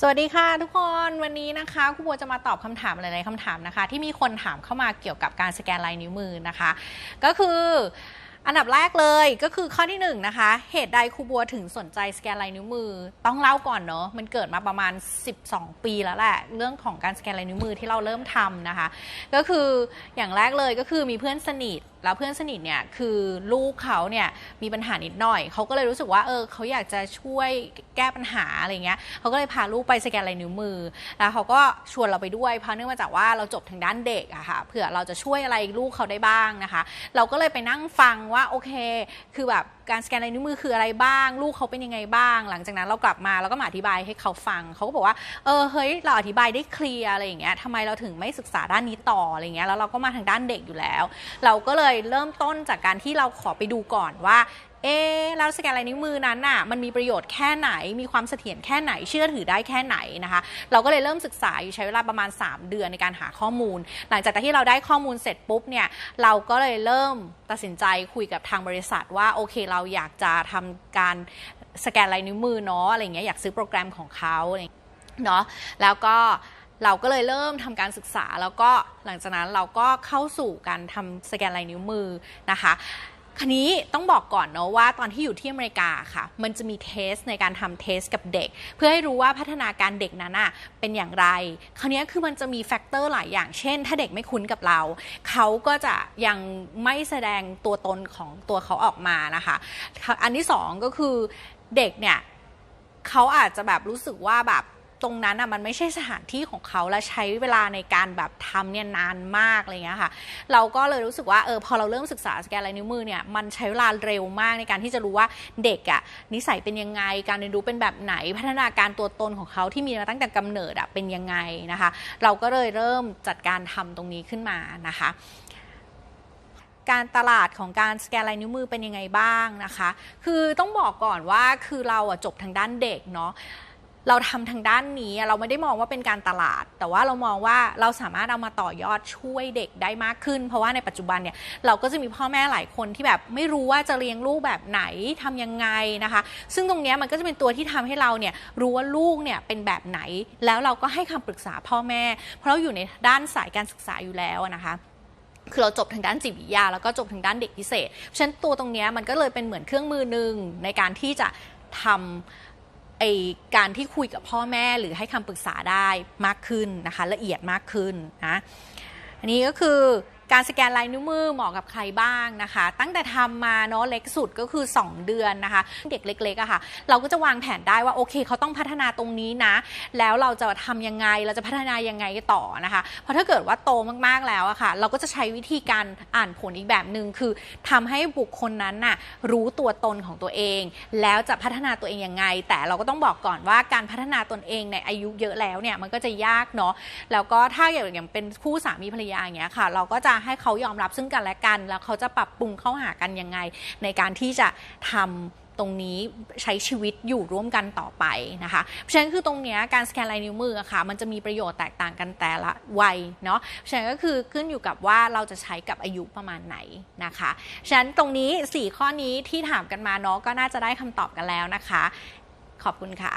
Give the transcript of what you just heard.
สวัสดีค่ะทุกคนวันนี้นะคะครูบัวจะมาตอบคำถามหลายๆคำถามนะคะ ที่มีคนถามเข้ามาเกี่ยวกับการสแกนลายนิ้วมือนะคะ ก็คืออันดับแรกเลยก็คือข้อที่1นงนะคะ เหตุใดครูบัวถึงสนใจสแกนลายนิ้วมือ ต้องเล่าก่อนเนาะมันเกิดมาประมาณ 12 ปีแล้วแหละเรื่องของการสแกนลายนิ้วมือที่เราเริ่มทำนะคะ ก็คืออย่างแรกเลยก็คือมีเพื่อนสนิท แล้วเพื่อนสนิทเนี่ยคือลูกเขาเนี่ยมีปัญหานิดหน่อย เขาก็เลยรู้สึกว่าเออเขาอยากจะช่วยแก้ปัญหาอะไรเงี้ยเขาก็เลยพาลูกไปสแกนลายนิ้วมือ แล้วเขาก็ชวนเราไปด้วยเพราะเนื่องมาจากว่าเราจบทางด้านเด็กอะค่ะเผื่อเราจะช่วยอะไรลูกเขาได้บ้างนะคะ เราก็เลยไปนั่งฟังว่าโอเค คือแบบการสแกนลายนิ้วมือคืออะไรบ้าง ลูกเขาเป็นยังไงบ้าง หลังจากนั้นเรากลับมาเราก็มาอธิบายให้เขาฟัง เขาก็บอกว่า เออเฮ้ยเราอธิบายได้เคลียร์อะไรอย่างเงี้ยทำไมเราถึงไม่ศึกษาด้านนี้ต่ออะไรเงี้ยแล้วเราก็มาทางด้านเด็กอยู่แล้ว เราก็เลยเริ่มต้นจากการที่เราขอไปดูก่อนว่า เอ๊แล้วสแกนลายนิ้วมือนั้นน่ะมันมีประโยชน์แค่ไหน มีความเสถียรแค่ไหน เชื่อถือได้แค่ไหนนะคะ เราก็เลยเริ่มศึกษาอยู่ใช้เวลาประมาณ 3 เดือนในการหาข้อมูล หลังจากที่เราได้ข้อมูลเสร็จปุ๊บเนี่ยเราก็เลยเริ่มตัดสินใจคุยกับทางบริษัทว่าโอเคเราอยากจะทำการสแกนลายนิ้วมือเนาะอะไรเงี้ยอยากซื้อโปรแกรมของเขาเนาะแล้วก็เราก็เลยเริ่มทำการศึกษาแล้วก็หลังจากนั้นเราก็เข้าสู่การทำสแกนลายนิ้วมือนะคะ คันนี้ต้องบอกก่อนเนาะว่าตอนที่อยู่ที่อเมริกาค่ะ มันจะมีเทสในการทำเทสกับเด็ก เพื่อให้รู้ว่าพัฒนาการเด็กนั้นอะเป็นอย่างไร คราวนี้คือมันจะมีแฟกเตอร์หลายอย่าง เช่น ถ้าเด็กไม่คุ้นกับเรา เขาก็จะยังไม่แสดงตัวตนของตัวเขาออกมานะคะ อันที่สองก็คือเด็กเนี่ยเขาอาจจะแบบรู้สึกว่าแบบ ตรงนั้นอะมันไม่ใช่สถานที่ของเขาและใช้เวลาในการแบบทำเนี่ยนานมากอะไรเงี้ยค่ะ เราก็เลยรู้สึกว่าเออพอเราเริ่มศึกษาสแกนลายนิ้วมือเนี่ยมันใช้เวลาเร็วมากในการที่จะรู้ว่าเด็กอะนิสัยเป็นยังไง การเรียนรู้เป็นแบบไหนพัฒนาการตัวตนของเขาที่มีมาตั้งแต่กำเนิดอะเป็นยังไงนะคะ เราก็เลยเริ่มจัดการทำตรงนี้ขึ้นมานะคะการตลาดของการสแกนลายนิ้วมือเป็นยังไงบ้างนะคะ คือต้องบอกก่อนว่าคือเราอะจบทางด้านเด็กเนาะ เราทำทางด้านนี้เราไม่ได้มองว่าเป็นการตลาด แต่ว่าเรามองว่าเราสามารถเอามาต่อยอดช่วยเด็กได้มากขึ้น เพราะว่าในปัจจุบันเนี่ยเราก็จะมีพ่อแม่หลายคนที่แบบไม่รู้ว่าจะเลี้ยงลูกแบบไหนทำยังไงนะคะ ซึ่งตรงนี้มันก็จะเป็นตัวที่ทำให้เราเนี่ยรู้ว่าลูกเนี่ยเป็นแบบไหน แล้วเราก็ให้คำปรึกษาพ่อแม่ เพราะเราอยู่ในด้านสายการศึกษาอยู่แล้วนะคะคือเราจบทางด้านจิตวิทยา แล้วก็จบทางด้านเด็กพิเศษ เพราะฉะนั้นตัวตรงนี้มันก็เลยเป็นเหมือนเครื่องมือหนึ่งในการที่จะทำ ไอการที่คุยกับพ่อแม่หรือให้คำปรึกษาได้มากขึ้นนะคะละเอียดมากขึ้นนะอันนี้ก็คือ การสแกนลายนิ้วมือเหมาะกับใครบ้างนะคะ ตั้งแต่ทำมาเนาะเล็กสุดก็คือ 2 เดือนนะคะ เด็กเล็กๆอะค่ะ เราก็จะวางแผนได้ว่าโอเคเขาต้องพัฒนาตรงนี้นะ แล้วเราจะทำยังไงเราจะพัฒนายังไงต่อนะคะเพราะถ้าเกิดว่าโตมากๆแล้วอะค่ะ เราก็จะใช้วิธีการอ่านผลอีกแบบหนึ่งคือทำให้บุคคลนั้นน่ะรู้ตัวตนของตัวเอง แล้วจะพัฒนาตัวเองยังไง แต่เราก็ต้องบอกก่อนว่าการพัฒนาตนเองในอายุเยอะแล้วเนี่ยมันก็จะยากเนาะแล้วก็ถ้าอย่างอย่างเป็นคู่สามีภรรยาอย่างเงี้ยค่ะ เราก็จะให้เขายอมรับซึ่งกันและกัน แล้วเขาจะปรับปรุงเข้าหากันยังไง ในการที่จะทำตรงนี้ใช้ชีวิตอยู่ร่วมกันต่อไปนะคะเพราะฉะนั้นคือตรงนี้การสแกนลายนิ้วมือค่ะ มันจะมีประโยชน์แตกต่างกันแต่ละวัยเนาะเพราะฉะนั้นก็คือขึ้นอยู่กับว่าเราจะใช้กับอายุประมาณไหนนะคะฉะนั้นตรงนี้ 4 ข้อนี้ที่ถามกันมาเนาะก็น่าจะได้คำตอบกันแล้วนะคะ ขอบคุณค่ะ